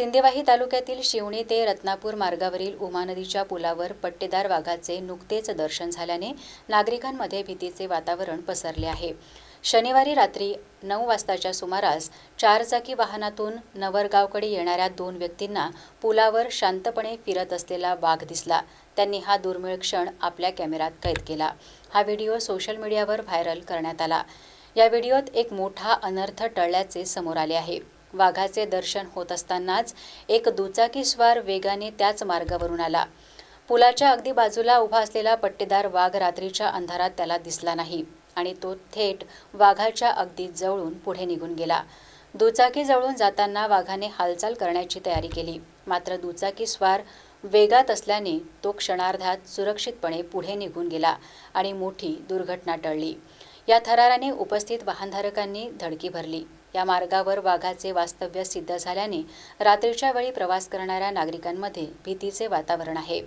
सिंदेवाही तालुक्यातील शिवणी ते रत्नापूर मार्गावरील उमा नदीच्या पुलावर पट्टेदार वाघाचे नुकतेच दर्शन झाल्याने नागरिकांमध्ये भीतीचे वातावरण पसरले आहे. शनिवारी रात्री नऊ वाजताच्या सुमारास चारचाकी वाहनातून नवरगावकडे येणाऱ्या दोन व्यक्तींना पुलावर शांतपणे फिरत असलेला वाघ दिसला. त्यांनी हा दुर्मिळ क्षण आपल्या कॅमेऱ्यात कैद केला. हा व्हिडिओ सोशल मीडियावर व्हायरल करण्यात आला. या व्हिडिओत एक मोठा अनर्थ टळल्याचे समोर आले आहे. वाघाचे दर्शन होत असतानाच एक दुचाकीस्वार वेगाने त्याच मार्गावरून आला. पुलाच्या अगदी बाजूला उभा असलेला पट्टेदार वाघ रात्रीच्या अंधारात त्याला दिसला नाही आणि तो थेट वाघाच्या अगदी जवळून पुढे निघून गेला. दुचाकी जवळून जाताना वाघाने हालचाल करण्याची तयारी केली. मात्र दुचाकी स्वार वेगात असल्याने तो क्षणार्धात सुरक्षितपणे पुढे निघून गेला आणि मोठी दुर्घटना टळली. या थराराने उपस्थित वाहनधारकांनी धडकी भरली. या मार्गावर वाघाचे वास्तव्य सिद्ध झाल्याने रात्रीच्या वेळी प्रवास करणाऱ्या नागरिकांमध्ये भीतीचे वातावरण आहे.